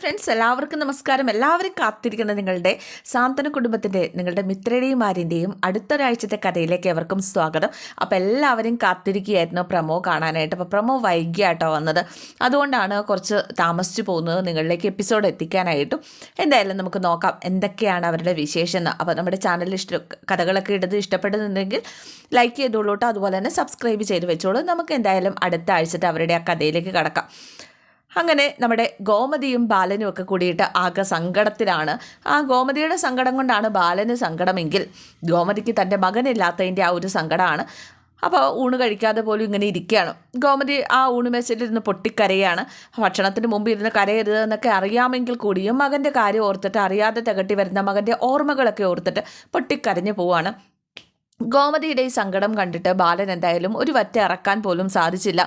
Friends എല്ലാവർക്കും നമസ്കാരം. എല്ലാവരും കാത്തിരിക്കുന്ന നിങ്ങളുടെ സാന്ത്വന കുടുംബത്തിന്റെ നിങ്ങളുടെ മിത്രയുടെയും ആരിന്റെയും അടുത്തൊരാഴ്ചത്തെ കഥയിലേക്ക് എവർക്കും സ്വാഗതം. അപ്പോൾ എല്ലാവരും കാത്തിരിക്കുകയായിരുന്നു പ്രമോ കാണാനായിട്ട്. അപ്പോൾ പ്രമോ വൈകിയാട്ടോ വന്നത്. അതുകൊണ്ടാണ് കുറച്ച് താമസിച്ചു പോകുന്നത്. നിങ്ങളിലേക്ക് എപ്പിസോഡ് എത്തിക്കാനായിട്ടും. എന്തായാലും നമുക്ക് നോക്കാം എന്തൊക്കെയാണ് അവരുടെ വിശേഷം എന്ന്. അപ്പോൾ നമ്മുടെ ചാനലിൽ ഇഷ്ട കഥകളൊക്കെ ഇടത് ഇഷ്ടപ്പെടുന്നുണ്ടെങ്കിൽ ലൈക്ക് ചെയ്തോളൂട്ടോ. അതുപോലെ തന്നെ സബ്സ്ക്രൈബ് ചെയ്ത് വെച്ചോളൂ. നമുക്ക് എന്തായാലും അടുത്ത ആഴ്ചത്തെ അവരുടെ ആ കഥയിലേക്ക് കടക്കാം. അങ്ങനെ നമ്മുടെ ഗോമതിയും ബാലനും ഒക്കെ കൂടിയിട്ട് ആകെ സങ്കടത്തിലാണ്. ആ ഗോമതിയുടെ സങ്കടം കൊണ്ടാണ് ബാലന് സങ്കടമെങ്കിൽ ഗോമതിക്ക് തന്റെ മകനില്ലാത്തതിന്റെ ആ ഒരു സങ്കടമാണ് അപ്പോൾ ഊണ് കഴിക്കാതെ പോലും ഇങ്ങനെ ഇരിക്കുകയാണ്. ഗോമതി ആ ഊണ് മേശയിലിരുന്ന് പൊട്ടിക്കരയാണ്. ഭക്ഷണത്തിന് മുമ്പ് ഇരുന്ന് കരയരുത് എന്നൊക്കെ അറിയാമെങ്കിൽ കൂടിയും മകന്റെ കാര്യം ഓർത്തിട്ട് അറിയാതെ തികട്ടി വരുന്ന മകന്റെ ഓർമ്മകളൊക്കെ ഓർത്തിട്ട് പൊട്ടിക്കരഞ്ഞു പോവാണ്. ഗോമതിയുടെ ഈ സങ്കടം കണ്ടിട്ട് ബാലൻ എന്തായാലും ഒരു വറ്റ ഇറക്കാൻ പോലും സാധിച്ചില്ല.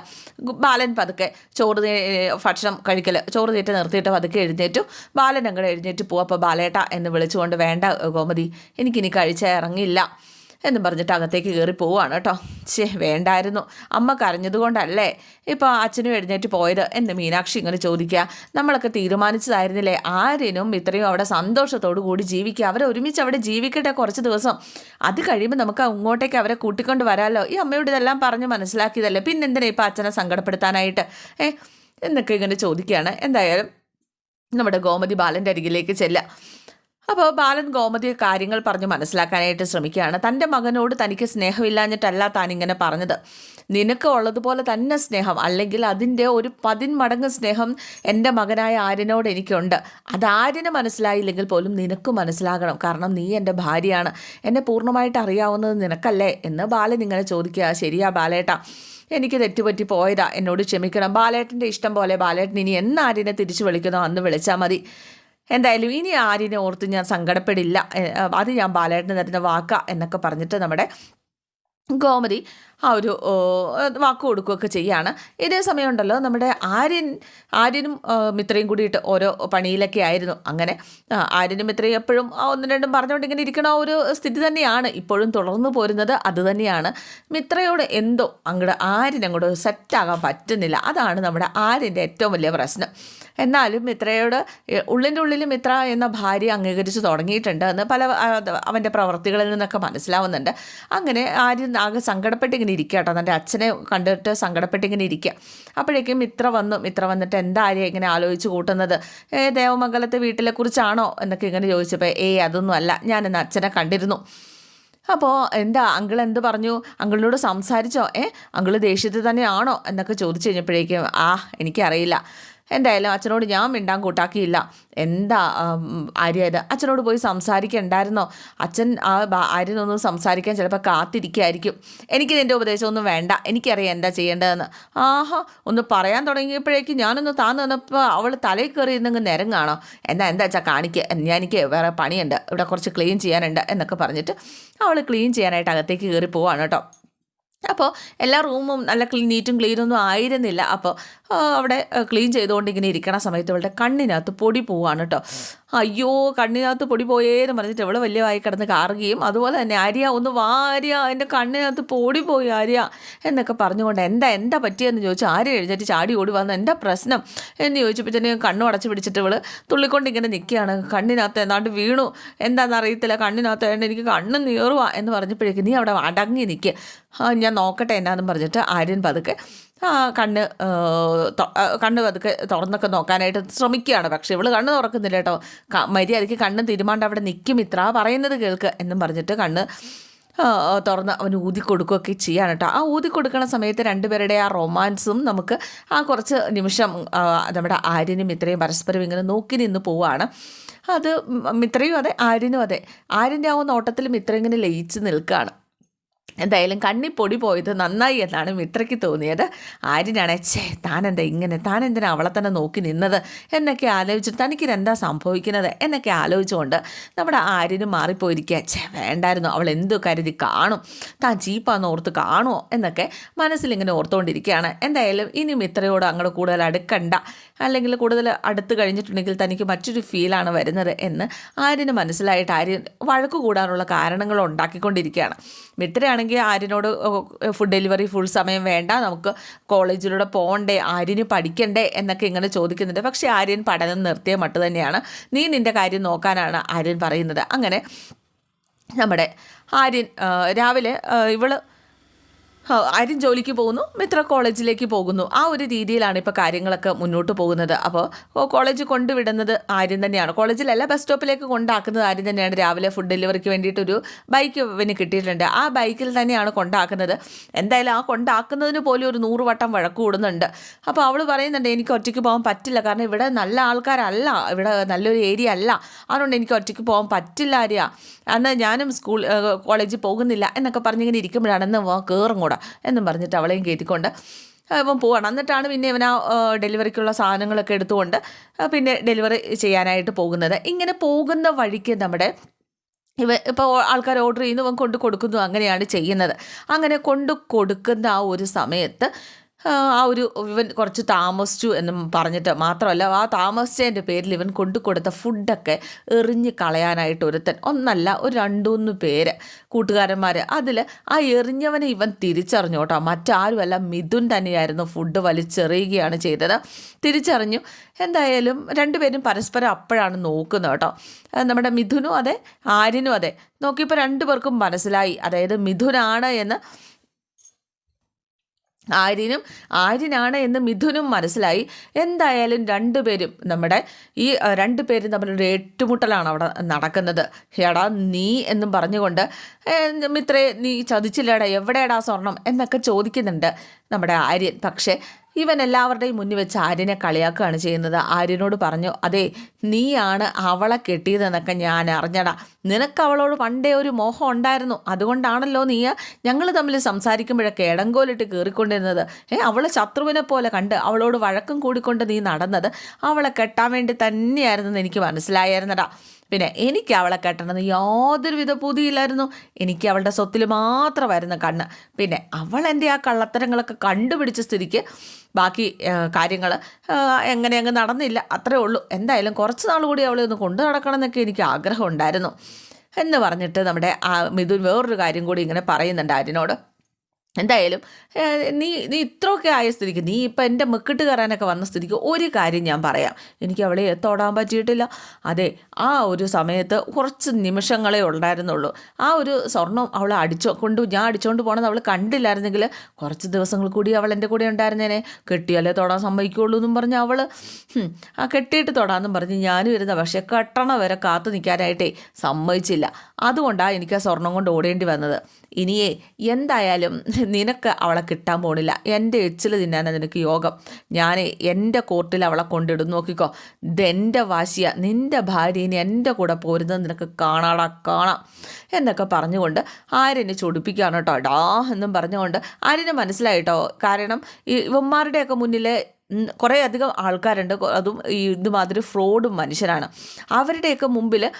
ബാലൻ പതുക്കെ ചോറ് ഭക്ഷണം കഴിക്കൽ ചോറ് തീറ്റ നിർത്തിയിട്ട് പതുക്കെ എഴുന്നേറ്റു. ബാലൻ അങ്ങോട്ട് എഴുന്നേറ്റ് പോവും. അപ്പോൾ ബാലേട്ട എന്ന് വിളിച്ചുകൊണ്ട് വേണ്ട ഗോമതി എനിക്കിനി കഴിച്ച ഇറങ്ങില്ല. എന്നും പറഞ്ഞിട്ട് അകത്തേക്ക് കയറി പോവുകയാണ് കേട്ടോ. ചേ വേണ്ടായിരുന്നു. അമ്മ കരഞ്ഞതുകൊണ്ടല്ലേ ഇപ്പോൾ അച്ഛനും എഴുന്നേറ്റ് പോയത് എന്ന് മീനാക്ഷി ഇങ്ങനെ ചോദിക്കുക. നമ്മളൊക്കെ തീരുമാനിച്ചതായിരുന്നില്ലേ? ആരിനും ഇത്രയും അവിടെ സന്തോഷത്തോടു കൂടി ജീവിക്കുക. അവരെ ഒരുമിച്ച് അവിടെ ജീവിക്കട്ടെ കുറച്ച് ദിവസം. അത് കഴിയുമ്പോൾ നമുക്ക് അങ്ങോട്ടേക്ക് അവരെ കൂട്ടിക്കൊണ്ട് വരാമല്ലോ ഈ അമ്മയോട് ഇതെല്ലാം പറഞ്ഞ് മനസ്സിലാക്കിയതല്ലേ? പിന്നെന്തിനാ ഇപ്പോൾ അച്ഛനെ സങ്കടപ്പെടുത്താനായിട്ട്? ഏ എന്നൊക്കെ ഇങ്ങനെ ചോദിക്കുകയാണ്. എന്തായാലും നമ്മുടെ ഗോമതി ബാലന്റെ അരികിലേക്ക് ചെല്ലുക. അപ്പോൾ ബാലൻ ഗോമതി കാര്യങ്ങൾ പറഞ്ഞ് മനസ്സിലാക്കാനായിട്ട് ശ്രമിക്കുകയാണ്. തന്റെ മകനോട് തനിക്ക് സ്നേഹമില്ലാഞ്ഞിട്ടല്ല താൻ ഇങ്ങനെ പറഞ്ഞത്. നിനക്ക് ഉള്ളതുപോലെ തന്നെ സ്നേഹം അല്ലെങ്കിൽ അതിന്റെ ഒരു പതിന്മടങ്ങ് സ്നേഹം എന്റെ മകനായ ആര്യനോട് എനിക്കുണ്ട്. അത് ആര്യന് മനസ്സിലായില്ലെങ്കിൽ പോലും നിനക്ക് മനസ്സിലാകണം. കാരണം നീ എന്റെ ഭാര്യയാണ്. എന്നെ പൂർണമായിട്ട് അറിയാവുന്നത് നിനക്കല്ലേ എന്ന് ബാലൻ ഇങ്ങനെ ചോദിക്കുക. ശരിയാ ബാലേട്ട എനിക്ക് തെറ്റുപറ്റി പോയതാ. എന്നോട് ക്ഷമിക്കണം. ബാലേട്ടന്റെ ഇഷ്ടം പോലെ ബാലേട്ടൻ ഇനി എന്ന് ആര്യനെ തിരിച്ചു വിളിക്കുന്നോ? അന്ന് വിളിച്ചാൽ മതി. എന്തായാലും ഇനി ആര്യനെ ഓർത്ത് ഞാൻ സങ്കടപ്പെടില്ല. അത് ഞാൻ ബാലേട്ടന് തരുന്ന വാക്ക എന്നൊക്കെ പറഞ്ഞിട്ട് നമ്മുടെ ഗോമതി ആ ഒരു വാക്ക് കൊടുക്കുകയൊക്കെ ചെയ്യാണ്. ഇതേ സമയമുണ്ടല്ലോ നമ്മുടെ ആര്യൻ ആര്യനും മിത്രയും കൂടിയിട്ട് ഓരോ പണിയിലൊക്കെ ആയിരുന്നു. അങ്ങനെ ആര്യനും മിത്രയും എപ്പോഴും ഒന്ന് രണ്ടും പറഞ്ഞുകൊണ്ട് ഇങ്ങനെ ഇരിക്കണ ഒരു സ്ഥിതി തന്നെയാണ്. ഇപ്പോഴും തുടർന്നു പോരുന്നത് അത് തന്നെയാണ്. മിത്രയോട് എന്തോ അങ്ങോട്ട് ആര്യൻ അങ്ങോട്ട് സെറ്റാകാൻ പറ്റുന്നില്ല. അതാണ് നമ്മുടെ ആര്യന്റെ ഏറ്റവും വലിയ പ്രശ്നം. എന്നാലും മിത്രയോട് ഉള്ളിന്റെ ഉള്ളിൽ മിത്ര എന്ന ഭാര്യ അംഗീകരിച്ച് തുടങ്ങിയിട്ടുണ്ട് എന്ന് പല അവന്റെ പ്രവർത്തികളിൽ നിന്നൊക്കെ മനസ്സിലാവുന്നുണ്ട്. അങ്ങനെ ആര്യം ആകെ സങ്കടപ്പെട്ടിങ്ങനെ ഇരിക്കുക കേട്ടോ. എന്റെ അച്ഛനെ കണ്ടിട്ട് സങ്കടപ്പെട്ടിങ്ങനെ ഇരിക്കുക. അപ്പോഴേക്കും മിത്ര വന്നു. മിത്ര വന്നിട്ട് എന്താ ആര്യ ഇങ്ങനെ ആലോചിച്ച് കൂട്ടുന്നത്? ഏ ദേവമംഗലത്തെ വീട്ടിലെ കുറിച്ചാണോ? എന്നൊക്കെ ഇങ്ങനെ ചോദിച്ചപ്പോൾ ഏയ് അതൊന്നും അല്ല. ഞാൻ അച്ഛനെ കണ്ടിരുന്നു. അപ്പോൾ എന്താ? അങ്കിൾ എന്ത് പറഞ്ഞു? അങ്കിളിനോട് സംസാരിച്ചോ? ഏ അങ്കിൾ ദേഷ്യത്തിൽ തന്നെയാണോ? എന്നൊക്കെ ചോദിച്ചു കഴിഞ്ഞപ്പോഴേക്കും ആ എനിക്കറിയില്ല. എന്തായാലും അച്ഛനോട് ഞാൻ മിണ്ടാൻ കൂട്ടാക്കിയില്ല. എന്താ ആര്യ ഇത്? അച്ഛനോട് പോയി സംസാരിക്കണ്ടായിരുന്നോ? അച്ഛൻ ആ ആര്യനൊന്നും സംസാരിക്കാൻ ചിലപ്പോൾ കാത്തിരിക്കുമായിരിക്കും എനിക്ക് നിന്റെ ഉപദേശമൊന്നും വേണ്ട. എനിക്കറിയാം എന്താ ചെയ്യേണ്ടതെന്ന്. ആഹാ ഒന്ന് പറയാൻ തുടങ്ങിയപ്പോഴേക്കും ഞാനൊന്ന് താന്ന് വന്നപ്പോൾ അവൾ തലയിൽ കയറി ഇരുന്നെങ്കിൽ നിരങ്ങാണോ എന്നാ എന്താ വെച്ചാൽ കാണിക്കുക ഞാൻ എനിക്ക് വേറെ പണിയുണ്ട്. ഇവിടെ കുറച്ച് ക്ലീൻ ചെയ്യാനുണ്ട് എന്നൊക്കെ പറഞ്ഞിട്ട് അവൾ ക്ലീൻ ചെയ്യാനായിട്ട് അകത്തേക്ക് കയറി പോവാണ് കേട്ടോ. അപ്പോൾ എല്ലാ റൂമും നല്ല ക്ലീ നീറ്റും ക്ലീനൊന്നും ആയിരുന്നില്ല. അപ്പോൾ അവിടെ ക്ലീൻ ചെയ്തുകൊണ്ട് ഇങ്ങനെ ഇരിക്കണ സമയത്ത് ഇവളുടെ കണ്ണിനകത്ത് പൊടി പോവാണ് കേട്ടോ അയ്യോ കണ്ണിനകത്ത് പൊടി പോയേന്ന് പറഞ്ഞിട്ട് ഇവൾ വലിയ വായി കിടന്ന് കാറുകയും അതുപോലെ തന്നെ ആര്യ ഒന്ന് വാര്യ എന്റെ കണ്ണിനകത്ത് പൊടി പോയി ആര്യ എന്നൊക്കെ പറഞ്ഞുകൊണ്ട് എന്താ എന്താ പറ്റിയെന്ന് ചോദിച്ചു ആര്യ എഴുന്നേറ്റ് ചാടി ഓടി വന്ന് എന്താ പ്രശ്നം എന്ന് ചോദിച്ചപ്പോൾ തന്നെ കണ്ണു അടച്ചു പിടിച്ചിട്ട് ഇവൾ തുള്ളിക്കൊണ്ട് ഇങ്ങനെ നിൽക്കുകയാണ്. കണ്ണിനകത്ത് എന്താണ്ട് വീണു. എന്താണെന്ന് അറിയത്തില്ല കണ്ണിനകത്ത് വേണ്ട എനിക്ക് കണ്ണ് നീറുവാ എന്ന് പറഞ്ഞപ്പോഴേക്കും നീ അവിടെ അടങ്ങി നിൽക്കുക ഞാൻ നോക്കട്ടെ എന്നാന്ന് പറഞ്ഞിട്ട് ആര്യൻ പതുക്കെ കണ്ണ് കണ്ണ് പതുക്കെ തുറന്നൊക്കെ നോക്കാനായിട്ട് ശ്രമിക്കുകയാണ്. പക്ഷേ ഇവൾ കണ്ണ് തുറക്കുന്നില്ല കേട്ടോ. മര്യാദയ്ക്ക് കണ്ണ് തിരുമാണ്ട് അവിടെ നിൽക്കും ഇത്ര പറയുന്നത് കേൾക്ക് എന്നും പറഞ്ഞിട്ട് കണ്ണ് തുറന്ന് അവൻ ഊതി കൊടുക്കുകയൊക്കെ ചെയ്യാണ് കേട്ടോ. ആ ഊതി കൊടുക്കുന്ന സമയത്ത് രണ്ടുപേരുടെ ആ റൊമാൻസും നമുക്ക് ആ കുറച്ച് നിമിഷം നമ്മുടെ ആര്യനും ഇത്രയും പരസ്പരം ഇങ്ങനെ നോക്കി നിന്ന് പോവുകയാണ് അത് മിത്രയും അതെ ആര്യനും അതെ. ആര്യന്റെ ആ നോട്ടത്തിൽ മിത്ര ഇങ്ങനെ ലയിച്ച് നിൽക്കുകയാണ് എന്തായാലും കണ്ണിപ്പൊടി പോയത് നന്നായി എന്നാണ് മിത്രയ്ക്ക് തോന്നിയത്. ആര്യനാണ് ഛേ താനെന്താ ഇങ്ങനെ? താൻ എന്തിനാ അവളെ തന്നെ നോക്കി നിന്നത്? എന്നൊക്കെ ആലോചിച്ചിട്ട് തനിക്ക് എന്താ സംഭവിക്കുന്നത്? എന്നൊക്കെ ആലോചിച്ചുകൊണ്ട് നമ്മുടെ ആര്യനും മാറിപ്പോയിരിക്കുക. ചേ വേണ്ടായിരുന്നു. അവൾ എന്തു കരുതി കാണും? താൻ ചീപ്പാന്ന് ഓർത്ത് കാണുമോ എന്നൊക്കെ മനസ്സിലിങ്ങനെ ഓർത്തുകൊണ്ടിരിക്കുകയാണ് എന്തായാലും ഇനി മിത്രയോട് അങ്ങോട്ട് കൂടുതൽ അടുക്കണ്ട. അല്ലെങ്കിൽ കൂടുതൽ അടുത്ത് കഴിഞ്ഞിട്ടുണ്ടെങ്കിൽ തനിക്ക് മറ്റൊരു ഫീലാണ് വരുന്നത് എന്ന് ആര്യന് മനസ്സിലായിട്ട് ആര്യൻ വഴക്ക് കൂടാനുള്ള കാരണങ്ങൾ ഉണ്ടാക്കിക്കൊണ്ടിരിക്കുകയാണ്. മിത്രയാണ് മിത്രയാണെങ്കിൽ ആര്യനോട് ഫുഡ് ഡെലിവറി ഫുൾ സമയം വേണ്ട. നമുക്ക് കോളേജിലൂടെ പോകണ്ടേ ആര്യന് പഠിക്കണ്ടേ എന്നൊക്കെ ഇങ്ങനെ ചോദിക്കുന്നുണ്ട്. പക്ഷേ ആര്യൻ പഠനം നിർത്തിയ മട്ട് തന്നെയാണ്. നീ നിന്റെ കാര്യം നോക്കാനാണ് ആര്യൻ പറയുന്നത്. അങ്ങനെ നമ്മുടെ ആര്യൻ രാവിലെ ഇവൾ ആര്യൻ ജോലിക്ക് പോകുന്നു മിത്ര കോളേജിലേക്ക് പോകുന്നു. ആ ഒരു രീതിയിലാണ് ഇപ്പോൾ കാര്യങ്ങളൊക്കെ മുന്നോട്ട് പോകുന്നത്. അപ്പോൾ കോളേജ് കൊണ്ടുവിടുന്നത് ആര്യൻ തന്നെയാണ്. കോളേജിലല്ല ബസ് സ്റ്റോപ്പിലേക്ക് കൊണ്ടാക്കുന്നത് ആര്യൻ തന്നെയാണ്. രാവിലെ ഫുഡ് ഡെലിവറിക്ക് വേണ്ടിയിട്ടൊരു ബൈക്ക് ഇവന് കിട്ടിയിട്ടുണ്ട്. ആ ബൈക്കിൽ തന്നെയാണ് കൊണ്ടാക്കുന്നത്. എന്തായാലും ആ കൊണ്ടാക്കുന്നതിന് പോലും ഒരു നൂറ് വട്ടം വഴക്ക് കൂടുന്നുണ്ട്. അപ്പോൾ അവൾ പറയുന്നുണ്ട് എനിക്ക് ഒറ്റയ്ക്ക് പോകാൻ പറ്റില്ല. കാരണം ഇവിടെ നല്ല ആൾക്കാരല്ല. ഇവിടെ നല്ലൊരു ഏരിയ അല്ല. അതുകൊണ്ട് എനിക്ക് ഒറ്റയ്ക്ക് പോകാൻ പറ്റില്ല ആര്യ. അന്ന് ഞാനും സ്കൂൾ കോളേജിൽ പോകുന്നില്ല എന്നൊക്കെ പറഞ്ഞിങ്ങനെ ഇരിക്കുമ്പോഴാണ് എന്ന് വാ കയറും കൂടെ എന്നും പറഞ്ഞിട്ട് അവളെയും കയറ്റിക്കൊണ്ട് അവൻ പോവാണ്. എന്നിട്ടാണ് പിന്നെ ഇവൻ ആ ഡെലിവറിക്കുള്ള സാധനങ്ങളൊക്കെ എടുത്തുകൊണ്ട് പിന്നെ ഡെലിവറി ചെയ്യാനായിട്ട് പോകുന്നത്. ഇങ്ങനെ പോകുന്ന വഴിക്ക് നമ്മുടെ ഇവ ഇപ്പോൾ ആൾക്കാർ ഓർഡർ ചെയ്യുന്നു ഇവൻ കൊണ്ട് കൊടുക്കുന്നു അങ്ങനെയാണ് ചെയ്യുന്നത്. അങ്ങനെ കൊണ്ട് കൊടുക്കുന്ന ആ ഒരു സമയത്ത് ആ ഒരു ഇവൻ കുറച്ച് താമസിച്ചു എന്ന് പറഞ്ഞിട്ട് മാത്രമല്ല ആ താമസിച്ചതിന്റെ പേരിൽ ഇവൻ കൊണ്ടുകൊടുത്ത ഫുഡൊക്കെ എറിഞ്ഞ് കളയാനായിട്ട് ഒരുത്തൻ ഒന്നല്ല ഒരു രണ്ടൂന്ന് പേര് കൂട്ടുകാരന്മാർ അതിൽ ആ എറിഞ്ഞവനെ ഇവൻ തിരിച്ചറിഞ്ഞു കേട്ടോ. മറ്റാരുമല്ല മിഥുൻ തന്നെയായിരുന്നു ഫുഡ് വലിച്ചെറിയുകയാണ് ചെയ്തത്. തിരിച്ചറിഞ്ഞു. എന്തായാലും രണ്ടുപേരും പരസ്പരം അപ്പോഴാണ് നോക്കുന്നത് കേട്ടോ. നമ്മുടെ മിഥുനും അതെ ആര്യനും അതെ. നോക്കിയപ്പോൾ രണ്ടുപേർക്കും മനസ്സിലായി. അതായത് മിഥുനാണ് എന്ന് ആര്യനും ആര്യനാണ് എന്ന് മിഥുനും മനസ്സിലായി. എന്തായാലും രണ്ടുപേരും നമ്മുടെ ഈ രണ്ടുപേരും തമ്മിലൊരു ഏറ്റുമുട്ടലാണ് അവിടെ നടക്കുന്നത്. എടാ നീ എന്നും പറഞ്ഞുകൊണ്ട് "ഏ, മിത്രേ നീ ചതിച്ചില്ലടാ എവിടെയാടാ സ്വർണം? എന്നൊക്കെ ചോദിക്കുന്നുണ്ട് നമ്മുടെ ആര്യൻ. പക്ഷേ ഇവൻ എല്ലാവരുടെയും മുന്നിൽ വെച്ച് ആര്യനെ കളിയാക്കുകയാണ് ചെയ്യുന്നത്. ആര്യനോട് പറഞ്ഞു അതെ നീയാണ് അവളെ കെട്ടിയതെന്നൊക്കെ ഞാൻ അറിഞ്ഞടാ. നിനക്ക് അവളോട് പണ്ടേ ഒരു മോഹം ഉണ്ടായിരുന്നു. അതുകൊണ്ടാണല്ലോ നീ ഞങ്ങൾ തമ്മിൽ സംസാരിക്കുമ്പോഴൊക്കെ ഇടങ്കോലിട്ട് കയറിക്കൊണ്ടിരുന്നത് ഏ അവളെ ശത്രുവിനെ പോലെ കണ്ട് അവളോട് വഴക്കം കൂടിക്കൊണ്ട് നീ നടന്നത് അവളെ കെട്ടാൻ വേണ്ടി തന്നെയായിരുന്നെന്ന് എനിക്ക് മനസ്സിലായിരുന്നടാ. പിന്നെ എനിക്ക് അവളെ കെട്ടണമെന്ന് യാതൊരുവിധ പുതിയില്ലായിരുന്നു. എനിക്ക് അവളുടെ സ്വത്തിൽ മാത്രമായിരുന്നു കണ്ണ്. പിന്നെ അവൾ എന്റെ ആ കള്ളത്തരങ്ങളൊക്കെ കണ്ടുപിടിച്ച സ്ഥിതിക്ക് ബാക്കി കാര്യങ്ങൾ എങ്ങനെ അങ്ങ് നടന്നില്ല. അത്രേ ഉള്ളൂ. എന്തായാലും കുറച്ച് നാൾ കൂടി അവളെ ഒന്ന് കൊണ്ടു നടക്കണം എന്നൊക്കെ എനിക്ക് ആഗ്രഹം ഉണ്ടായിരുന്നു. എന്ന് പറഞ്ഞിട്ട് നമ്മുടെ ആ മിഥുൻ വേറൊരു കാര്യം കൂടി ഇങ്ങനെ പറയുന്നുണ്ട് ആര്യനോട്. എന്തായാലും നീ നീ ഇത്രയൊക്കെ ആയ സ്ഥിതിക്ക് നീ ഇപ്പം എന്റെ മെക്കിട്ട് കയറാനൊക്കെ വന്ന സ്ഥിതിക്ക് ഒരു കാര്യം ഞാൻ പറയാം. എനിക്ക് അവളെ തൊടാൻ പറ്റിയിട്ടില്ല. അതെ ആ ഒരു സമയത്ത് കുറച്ച് നിമിഷങ്ങളേ ഉണ്ടായിരുന്നുള്ളൂ. ആ ഒരു സ്വർണം അവൾ അടിച്ചോ കൊണ്ട് ഞാൻ അടിച്ചുകൊണ്ട് പോകണത് അവൾ കണ്ടില്ലായിരുന്നെങ്കിൽ കുറച്ച് ദിവസങ്ങൾ കൂടി അവൾ എന്റെ കൂടെ ഉണ്ടായിരുന്നേനെ. കെട്ടിയാലേ തൊടാൻ സമ്മതിക്കുള്ളൂ എന്നും പറഞ്ഞ് അവൾ ആ കെട്ടിയിട്ട് തൊടാമെന്നും പറഞ്ഞ് ഞാനും ഇരുന്ന പക്ഷേ കെട്ടണ വരെ കാത്തു നിൽക്കാനായിട്ടേ സമ്മതിച്ചില്ല. അതുകൊണ്ടാണ് എനിക്ക് ആ സ്വർണം കൊണ്ട് ഓടേണ്ടി വന്നത്. ഇനിയേ എന്തായാലും നിനക്ക് അവളെ കിട്ടാൻ പോണില്ല. എന്റെ എച്ചിൽ തിന്നാനാണ് നിനക്ക് യോഗം. ഞാൻ എന്റെ കോർട്ടിൽ അവളെ കൊണ്ടിടും. നോക്കിക്കോ ഇതെന്റെ വാശിയ. നിന്റെ ഭാര്യനെ എന്റെ കൂടെ പോരുന്നത് നിനക്ക് കാണാടാ കാണാം എന്നൊക്കെ പറഞ്ഞുകൊണ്ട് ആര്യനെ ചൊടിപ്പിക്കുകയാണ് കേട്ടോ. ഡാ എന്നും പറഞ്ഞുകൊണ്ട് ആര്യന് മനസ്സിലായിട്ടോ കാരണം ഇവന്മാരുടെയൊക്കെ മുന്നിൽ കുറേ അധികം ആൾക്കാരുണ്ട്. അതും ഇതുമാതിരി ഫ്രോഡും മനുഷ്യരാണ്. അവരുടെയൊക്കെ മുമ്പിൽ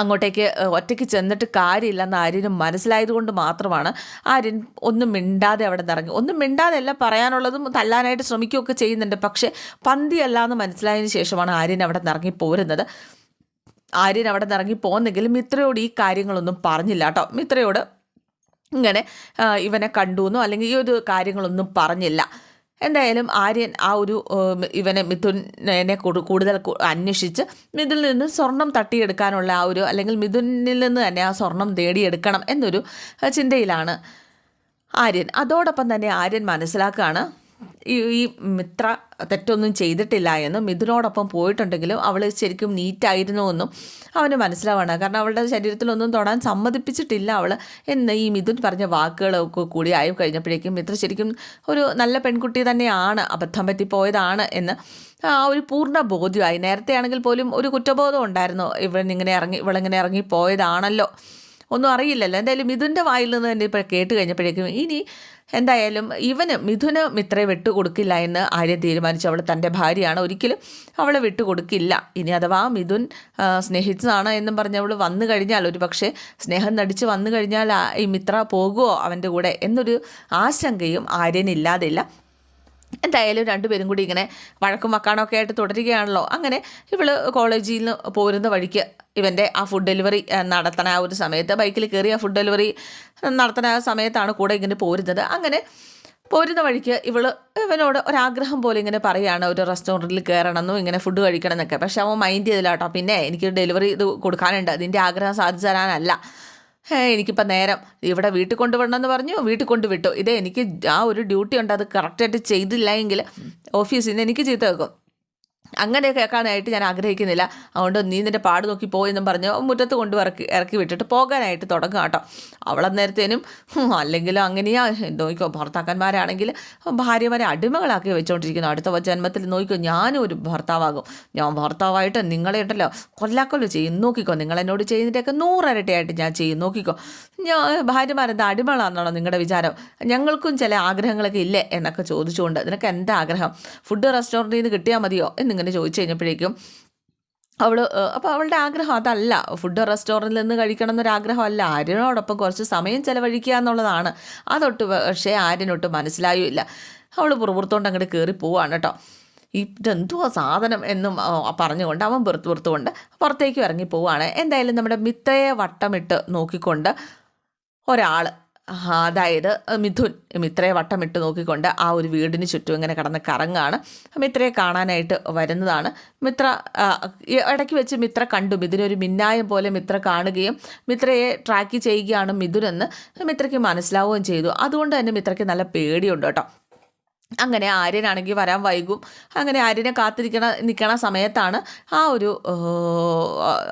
അങ്ങോട്ടേക്ക് ഒറ്റയ്ക്ക് ചെന്നിട്ട് കാര്യമില്ലെന്ന് ആര്യന് മനസ്സിലായതുകൊണ്ട് മാത്രമാണ് ആര്യൻ ഒന്നും മിണ്ടാതെ അവിടെ നിന്ന് ഇറങ്ങി ഒന്നും മിണ്ടാതെ അല്ല പറയാനുള്ളതും തല്ലാനായിട്ട് ശ്രമിക്കുകയൊക്കെ ചെയ്യുന്നുണ്ട്. പക്ഷേ പന്തിയല്ല എന്ന് മനസ്സിലായതിന് ശേഷമാണ് ആര്യൻ അവിടെ നിന്ന് ഇറങ്ങി പോരുന്നത്. ആര്യൻ അവിടെ നിന്ന് ഇറങ്ങി പോകുന്നെങ്കിലും മിത്രയോട് ഈ കാര്യങ്ങളൊന്നും പറഞ്ഞില്ല കേട്ടോ. മിത്രയോട് ഇങ്ങനെ ഇവനെ കണ്ടുവെന്നോ അല്ലെങ്കിൽ ഈ ഒരു കാര്യങ്ങളൊന്നും പറഞ്ഞില്ല. എന്തായാലും ആര്യൻ ആ ഒരു ഇവനെ മിഥുനെ കൂടുതൽ അന്വേഷിച്ച് മിഥുനിൽ നിന്ന് സ്വർണം തട്ടിയെടുക്കാനുള്ള ആ ഒരു അല്ലെങ്കിൽ മിഥുനിൽ നിന്ന് തന്നെ ആ സ്വർണം നേടിയെടുക്കണം എന്നൊരു ചിന്തയിലാണ് ആര്യൻ. അതോടൊപ്പം തന്നെ ആര്യൻ മനസ്സിലാക്കുകയാണ് ഈ മിത്ര തെറ്റൊന്നും ചെയ്തിട്ടില്ല എന്നും മിഥുനോടൊപ്പം പോയിട്ടുണ്ടെങ്കിലും അവൾ ശരിക്കും നീറ്റായിരുന്നു എന്നും അവന് മനസ്സിലാവണം. കാരണം അവളുടെ ശരീരത്തിലൊന്നും തൊടാൻ സമ്മതിപ്പിച്ചിട്ടില്ല അവൾ. എന്ന് ഈ മിഥുൻ പറഞ്ഞ വാക്കുകളൊക്കെ കൂടി ആയി കഴിഞ്ഞപ്പോഴേക്കും മിത്ര ശരിക്കും ഒരു നല്ല പെൺകുട്ടി തന്നെയാണ് അബദ്ധം പറ്റിപ്പോയതാണ് എന്ന് ആ ഒരു പൂർണ ബോധ്യമായി. നേരത്തെ ആണെങ്കിൽ പോലും ഒരു കുറ്റബോധം ഉണ്ടായിരുന്നു. ഇവൻ ഇങ്ങനെ ഇറങ്ങി ഇവളിങ്ങനെ ഇറങ്ങി പോയതാണല്ലോ. ഒന്നും അറിയില്ലല്ലോ. എന്തായാലും മിഥുന്റെ വായിൽ നിന്ന് തന്നെ ഇപ്പോൾ കേട്ട് കഴിഞ്ഞപ്പോഴേക്കും ഇനി എന്തായാലും ഇവന് മിഥുന് മിത്രയെ വിട്ടുകൊടുക്കില്ല എന്ന് ആര്യ തീരുമാനിച്ചു. അവൾ തന്റെ ഭാര്യയാണ്. ഒരിക്കലും അവളെ വിട്ടുകൊടുക്കില്ല. ഇനി അഥവാ മിഥുൻ സ്നേഹിച്ചതാണ് എന്നും പറഞ്ഞ് അവൾ വന്നു കഴിഞ്ഞാൽ ഒരു പക്ഷേ സ്നേഹം നടിച്ച് വന്നു കഴിഞ്ഞാൽ ഈ മിത്ര പോകുമോ അവന്റെ കൂടെ എന്നൊരു ആശങ്കയും ആര്യനില്ലാതില്ല. എന്തായാലും രണ്ടുപേരും കൂടി ഇങ്ങനെ വഴക്കും വക്കാണൊക്കെ ആയിട്ട് തുടരുകയാണല്ലോ. അങ്ങനെ ഇവൾ കോളേജിൽ നിന്ന് പോരുന്ന വഴിക്ക് ഇവന്റെ ആ ഫുഡ് ഡെലിവറി നടത്തണ ആ ഒരു സമയത്ത് ബൈക്കിൽ കയറി ആ ഫുഡ് ഡെലിവറി നടത്തണ ആ സമയത്താണ് കൂടെ ഇങ്ങനെ പോരുന്നത്. അങ്ങനെ പോരുന്ന വഴിക്ക് ഇവൾ ഇവനോട് ഒരാഗ്രഹം പോലെ ഇങ്ങനെ പറയുകയാണ് ഒരു റെസ്റ്റോറന്റിൽ കയറണമെന്നും ഇങ്ങനെ ഫുഡ് കഴിക്കണം എന്നൊക്കെ പക്ഷെ അവൻ മൈൻഡ് ചെയ്തില്ല കേട്ടോ. പിന്നെ എനിക്ക് ഡെലിവറി ഇത് കൊടുക്കാനുണ്ട്. അതിന്റെ ആഗ്രഹം സാധിച്ചു തരാനല്ല. എനിക്കിപ്പോൾ നേരം. ഇവിടെ വീട്ടിൽ കൊണ്ടുവിടണമെന്ന് പറഞ്ഞു വീട്ടിൽ കൊണ്ടുവിട്ടു ഇത് എനിക്ക് ആ ഒരു ഡ്യൂട്ടി ഉണ്ട് അത് കറക്റ്റായിട്ട് ചെയ്തില്ല എങ്കിൽ ഓഫീസിൽ നിന്ന് എനിക്ക് ചീത്ത വെക്കും അങ്ങനെ കേൾക്കാനായിട്ട് ഞാൻ ആഗ്രഹിക്കുന്നില്ല. അതുകൊണ്ട് നീ നിന്റെ പാട് നോക്കി പോയെന്നും പറഞ്ഞ് മുറ്റത്ത് കൊണ്ട് ഇറക്കി ഇറക്കി വിട്ടിട്ട് പോകാനായിട്ട് തുടങ്ങുക കേട്ടോ. അവളന്നേരത്തേനും നേരത്തേനും അല്ലെങ്കിലും അങ്ങനെയാ നോക്കിക്കോ ഭർത്താക്കന്മാരാണെങ്കിൽ ഭാര്യമാരെ അടിമകളാക്കി വെച്ചുകൊണ്ടിരിക്കുന്നു അടുത്ത ജന്മത്തിൽ നോക്കിക്കോ ഞാനും ഒരു ഭർത്താവാകും. ഞാൻ ഭർത്താവായിട്ട് നിങ്ങളെ ഉണ്ടല്ലോ കൊല്ലാക്കൊല്ലോ ചെയ്യും. നോക്കിക്കോ നിങ്ങൾ എന്നോട് ചെയ്യുന്നതിന്റെയൊക്കെ നൂറരട്ടിയായിട്ട് ഞാൻ ചെയ്യും. നോക്കിക്കോ. ഞാൻ ഭാര്യമാരെന്താ അടിമകളാണെന്നാണോ നിങ്ങളുടെ വിചാരം? ഞങ്ങൾക്കും ചില ആഗ്രഹങ്ങളൊക്കെ ഇല്ലേ എന്നൊക്കെ ചോദിച്ചുകൊണ്ട് നിനക്ക് എന്താ ആഗ്രഹം? ഫുഡ് റെസ്റ്റോറന്റിൽ നിന്ന് കിട്ടിയാൽ മതിയോ എന്നിങ്ങനെ ചോദിച്ചു കഴിഞ്ഞപ്പോഴേക്കും അവൾ അപ്പോൾ അവളുടെ ആഗ്രഹം അതല്ല. ഫുഡ് റെസ്റ്റോറന്റിൽ നിന്ന് കഴിക്കണം എന്നൊരാഗ്രഹമല്ല ആര്യനോടൊപ്പം കുറച്ച് സമയം ചിലവഴിക്കുക എന്നുള്ളതാണ്. അതൊട്ട് പക്ഷേ ആര്യനൊട്ട് മനസ്സിലായുമില്ല. അവൾ പുറപുറത്തോണ്ട് അങ്ങോട്ട് കയറി പോവാണ് കേട്ടോ. ഇതെന്തുവാ സാധനം എന്നും പറഞ്ഞുകൊണ്ട് അവൻ പുറത്ത് പുറത്തുകൊണ്ട് പുറത്തേക്ക് ഇറങ്ങി പോവാണ്. എന്തായാലും നമ്മുടെ മിത്രയെ വട്ടമിട്ട് നോക്കിക്കൊണ്ട് ഒരാൾ അതായത് മിഥുൻ മിത്രയെ വട്ടമിട്ട് നോക്കിക്കൊണ്ട് ആ ഒരു വീടിന് ചുറ്റും ഇങ്ങനെ കടന്ന് കറങ്ങാണ്. മിത്രയെ കാണാനായിട്ട് വരുന്നതാണ്. മിത്ര ഇടയ്ക്ക് വെച്ച് മിത്ര കണ്ടു. മിഥുനൊരു മിന്നായം പോലെ മിത്ര കാണുകയും മിത്രയെ ട്രാക്ക് ചെയ്യുകയാണ് മിഥുനെന്ന് മിത്രയ്ക്ക് മനസ്സിലാവുകയും ചെയ്തു. അതുകൊണ്ട് തന്നെ മിത്രയ്ക്ക് നല്ല പേടിയുണ്ട് കേട്ടോ. അങ്ങനെ ആര്യനാണെങ്കിൽ വരാൻ വൈകും. അങ്ങനെ ആര്യനെ കാത്തിരിക്കണ നിൽക്കണ സമയത്താണ് ആ ഒരു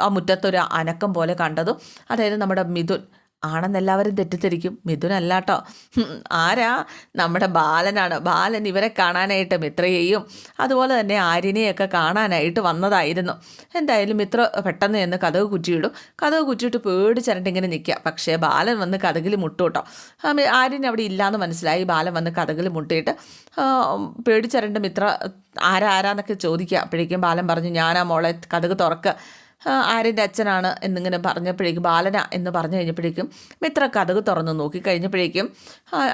ആ മുറ്റത്തൊരു അനക്കം പോലെ കണ്ടതും. അതായത് നമ്മുടെ മിഥുൻ ആണെന്ന് എല്ലാവരും തെറ്റിദ്ധരിക്കും കേട്ടോ ആരാ? നമ്മുടെ ബാലനാണ്. ബാലൻ ഇവരെ കാണാനായിട്ട് മിത്രയെയും അതുപോലെ തന്നെ ആര്യനെയൊക്കെ കാണാനായിട്ട് വന്നതായിരുന്നു. എന്തായാലും മിത്ര പെട്ടെന്ന് ചെന്ന് കഥക് കുറ്റിയിടും. കഥക് കുറ്റിയിട്ട് പേടിച്ചരണ്ട് ഇങ്ങനെ നിൽക്കുക പക്ഷേ ബാലൻ വന്ന് കഥകിൽ മുട്ടൂട്ടോ. ആര്യൻ അവിടെ ഇല്ലാന്ന് മനസ്സിലായി. ബാലൻ വന്ന് കഥകിൽ മുട്ടിയിട്ട് പേടിച്ചരണ്ട് മിത്ര ആരാ ആരാന്നൊക്കെ ചോദിക്കുക അപ്പോഴേക്കും ബാലൻ പറഞ്ഞു ഞാനാ മോളെ കഥക് തുറക്കുക ആര്യന്റെ അച്ഛനാണ് എന്നിങ്ങനെ പറഞ്ഞപ്പോഴേക്കും ബാലന എന്ന് പറഞ്ഞു കഴിഞ്ഞപ്പോഴേക്കും മിത്ര കഥക് തുറന്ന് നോക്കി കഴിഞ്ഞപ്പോഴേക്കും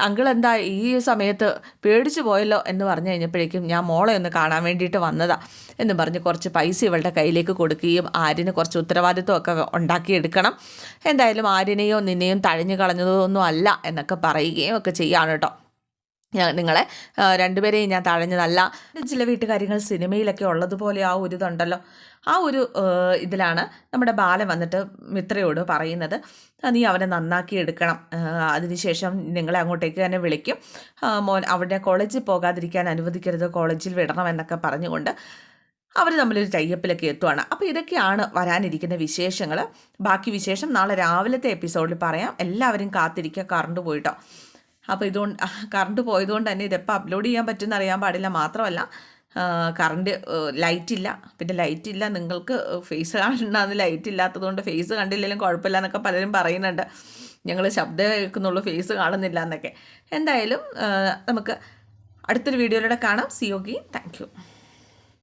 അങ്കിൾ എന്താ ഈ സമയത്ത് പേടിച്ചു പോയല്ലോ എന്ന് പറഞ്ഞു കഴിഞ്ഞപ്പോഴേക്കും ഞാൻ മോളെ ഒന്ന് കാണാൻ വേണ്ടിയിട്ട് വന്നതാ എന്ന് പറഞ്ഞ് കുറച്ച് പൈസ ഇവളുടെ കയ്യിലേക്ക് കൊടുക്കുകയും ആര്യന് കുറച്ച് ഉത്തരവാദിത്വമൊക്കെ ഉണ്ടാക്കിയെടുക്കണം. എന്തായാലും ആര്യനെയോ നിന്നെയും തഴഞ്ഞു കളഞ്ഞതോ ഒന്നും അല്ല എന്നൊക്കെ പറയുകയും ഒക്കെ ചെയ്യാണ് കേട്ടോ. ഞാൻ നിങ്ങളെ രണ്ടുപേരെയും ഞാൻ തഴഞ്ഞതല്ല. ചില വീട്ടുകാര്യങ്ങൾ സിനിമയിലൊക്കെ ഉള്ളതുപോലെ ആ ഒരു ഇതുണ്ടല്ലോ. ആ ഒരു ഇതിലാണ് നമ്മുടെ ബാലൻ വന്നിട്ട് മിത്രയോട് പറയുന്നത്. "ആ, നീ അവനെ നന്നാക്കി എടുക്കണം. അതിനുശേഷം നിങ്ങളെ അങ്ങോട്ടേക്ക് തന്നെ വിളിക്കും. മോൻ അവിടെ കോളേജിൽ പോകാതിരിക്കാൻ അനുവദിക്കരുത്. കോളേജിൽ വിടണം എന്നൊക്കെ പറഞ്ഞുകൊണ്ട് അവർ നമ്മളൊരു ടൈപ്പിലൊക്കെ എത്തുവാണ്. അപ്പോൾ ഇതൊക്കെയാണ് വരാനിരിക്കുന്ന വിശേഷങ്ങൾ ബാക്കി വിശേഷം നാളെ രാവിലത്തെ എപ്പിസോഡിൽ പറയാം. എല്ലാവരും കാത്തിരിക്കുക. കറണ്ട് പോയിട്ടോ. അപ്പോൾ ഇതുകൊണ്ട് കറണ്ട് പോയതുകൊണ്ട് തന്നെ ഇതെപ്പോൾ അപ്ലോഡ് ചെയ്യാൻ പറ്റുമെന്ന് അറിയാൻ പാടില്ല. മാത്രമല്ല കറണ്ട് ലൈറ്റ് ഇല്ല. പിന്നെ ലൈറ്റ് ഇല്ല നിങ്ങൾക്ക് ഫേസ് കാണുന്നത് ലൈറ്റ് ഇല്ലാത്തതുകൊണ്ട് ഫേസ് കണ്ടില്ലെങ്കിലും കുഴപ്പമില്ല എന്നൊക്കെ പലരും പറയുന്നുണ്ട്. ഞങ്ങൾ ശബ്ദം കേൾക്കുന്നുള്ളൂ ഫേസ് കാണുന്നില്ല എന്നൊക്കെ എന്തായാലും നമുക്ക് അടുത്തൊരു വീഡിയോയിലൂടെ കാണാം. സിയോഗി താങ്ക്